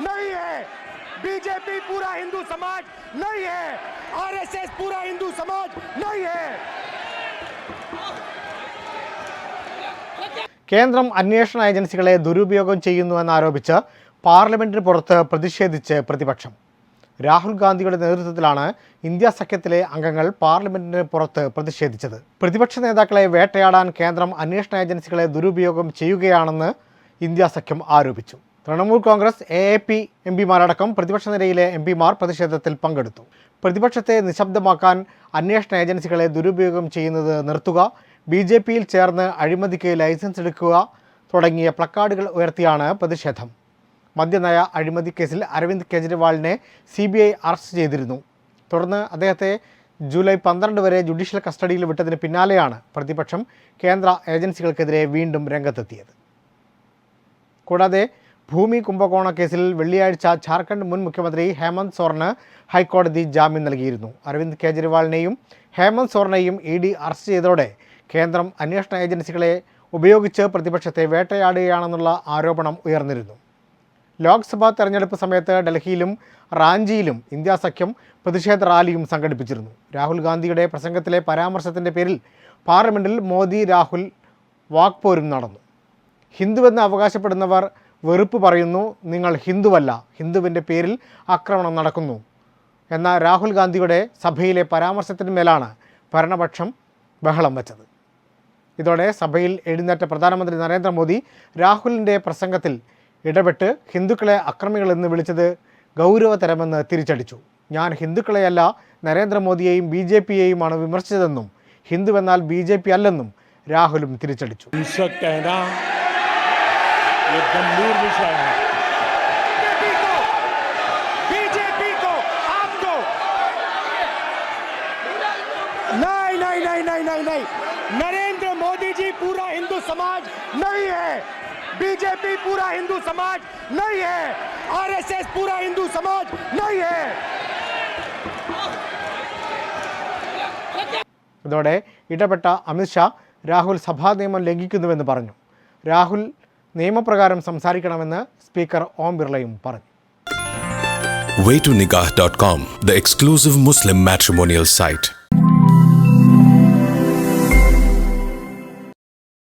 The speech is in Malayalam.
नहीं है बीजेपी पूरा हिंदू समाज नहीं है आरएसएस पूरा हिंदू समाज नहीं है കേന്ദ്രം അന്വേഷണ ഏജൻസികളെ ദുരുപയോഗം ചെയ്യുന്നുവെന്നാരോപിച്ച് പാർലമെന്റിന് പുറത്ത് പ്രതിഷേധിച്ച് പ്രതിപക്ഷം രാഹുൽ ഗാന്ധിയുടെ നേതൃത്വത്തിലാണ് ഇന്ത്യ സഖ്യത്തിലെ അംഗങ്ങൾ പാർലമെന്റിന് പുറത്ത് പ്രതിഷേധിച്ചത് പ്രതിപക്ഷ നേതാക്കളെ വേട്ടയാടാൻ കേന്ദ്രം അന്വേഷണ ഏജൻസികളെ ദുരുപയോഗം ചെയ്യുകയാണെന്ന് ഇന്ത്യ സഖ്യം ആരോപിച്ചു Trinamool Congress A A P M പിമാരടക്കം പ്രതിപക്ഷ നിരയിലെ എം പിമാർ പ്രതിഷേധത്തിൽ പങ്കെടുത്തു. പ്രതിപക്ഷത്തെ നിശബ്ദമാക്കാൻ അന്വേഷണ ഏജൻസികളെ ദുരുപയോഗം ചെയ്യുന്നത് നിർത്തുക ബി ജെ പിയിൽ ചേർന്ന് അഴിമതിക്ക് ലൈസൻസ് എടുക്കുക തുടങ്ങിയ പ്ലക്കാർഡുകൾ ഉയർത്തിയാണ് പ്രതിഷേധം. മദ്യനയ അഴിമതി കേസിൽ അരവിന്ദ് കെജ്രിവാളിനെ സി ബി ഐ അറസ്റ്റ് ചെയ്തിരുന്നു. തുടർന്ന് അദ്ദേഹത്തെ ജൂലൈ പന്ത്രണ്ട് വരെ ജുഡീഷ്യൽ കസ്റ്റഡിയിൽ വിട്ടതിന് പിന്നാലെയാണ് പ്രതിപക്ഷം കേന്ദ്ര ഏജൻസികൾക്കെതിരെ വീണ്ടും രംഗത്തെത്തിയത്. കൂടാതെ ഭൂമി കുംഭകോണ കേസിൽ വെള്ളിയാഴ്ച ജാർഖണ്ഡ് മുൻ മുഖ്യമന്ത്രി ഹേമന്ത് സോറിന് ഹൈക്കോടതി ജാമ്യം നൽകിയിരുന്നു. അരവിന്ദ് കെജ്രിവാളിനെയും ഹേമന്ത് സോറിനെയും ഇ ഡി അറസ്റ്റ് ചെയ്തതോടെ കേന്ദ്രം അന്വേഷണ ഏജൻസികളെ ഉപയോഗിച്ച് പ്രതിപക്ഷത്തെ വേട്ടയാടുകയാണെന്നുള്ള ആരോപണം ഉയർന്നിരുന്നു. ലോക്സഭാ തെരഞ്ഞെടുപ്പ് സമയത്ത് ഡൽഹിയിലും റാഞ്ചിയിലും ഇന്ത്യാ സഖ്യം പ്രതിഷേധ റാലിയും സംഘടിപ്പിച്ചിരുന്നു. രാഹുൽ ഗാന്ധിയുടെ പ്രസംഗത്തിലെ പരാമർശത്തിന്റെ പേരിൽ പാർലമെന്റിൽ മോദി രാഹുൽ വാക്പോരും നടന്നു. ഹിന്ദുവെന്ന് അവകാശപ്പെടുന്നവർ വെറുപ്പ് പറയുന്നു നിങ്ങൾ ഹിന്ദുവല്ല. ഹിന്ദുവിന്റെ പേരിൽ ആക്രമണം നടക്കുന്നു. എന്ന രാഹുൽ ഗാന്ധിയുടെ സഭയിലെ പരാമർശത്തിന് മേലാണ് ഭരണപക്ഷം ബഹളം വച്ചത്. ഇതോടെ സഭയിൽ എഴുന്നേറ്റ പ്രധാനമന്ത്രി നരേന്ദ്രമോദി രാഹുലിന്റെ പ്രസംഗത്തിൽ ഇടപെട്ട് ഹിന്ദുക്കളെ അക്രമികളെന്ന് വിളിച്ചത് ഗൗരവതരമെന്ന് തിരിച്ചടിച്ചു. ഞാൻ ഹിന്ദുക്കളെയല്ല നരേന്ദ്രമോദിയെയും ബി ജെ പിയെയുമാണ് വിമർശിച്ചതെന്നും ഹിന്ദുവെന്നാൽ ബി ജെ പി അല്ലെന്നും രാഹുലും തിരിച്ചടിച്ചു. ये गंभीर विषय है बीजेपी को बीजेपी को आपको नहीं नहीं नहीं नहीं नहीं नहीं नरेंद्र मोदी जी पूरा हिंदू समाज नहीं है बीजेपी पूरा हिंदू समाज नहीं है आरएसएस पूरा हिंदू समाज नहीं है ഇതോടെ ഇടപെട്ട അമിത്ഷാ രാഹുൽ സഭാ നിയമം ലംഘിക്കുന്നുവെന്ന് പറഞ്ഞു രാഹുൽ നിയമപ്രകാരം സംസാരിക്കണമെന്ന് സ്പീക്കർ ഓം ബിർളയും പറഞ്ഞു waytonikah.com, the exclusive Muslim matrimonial site.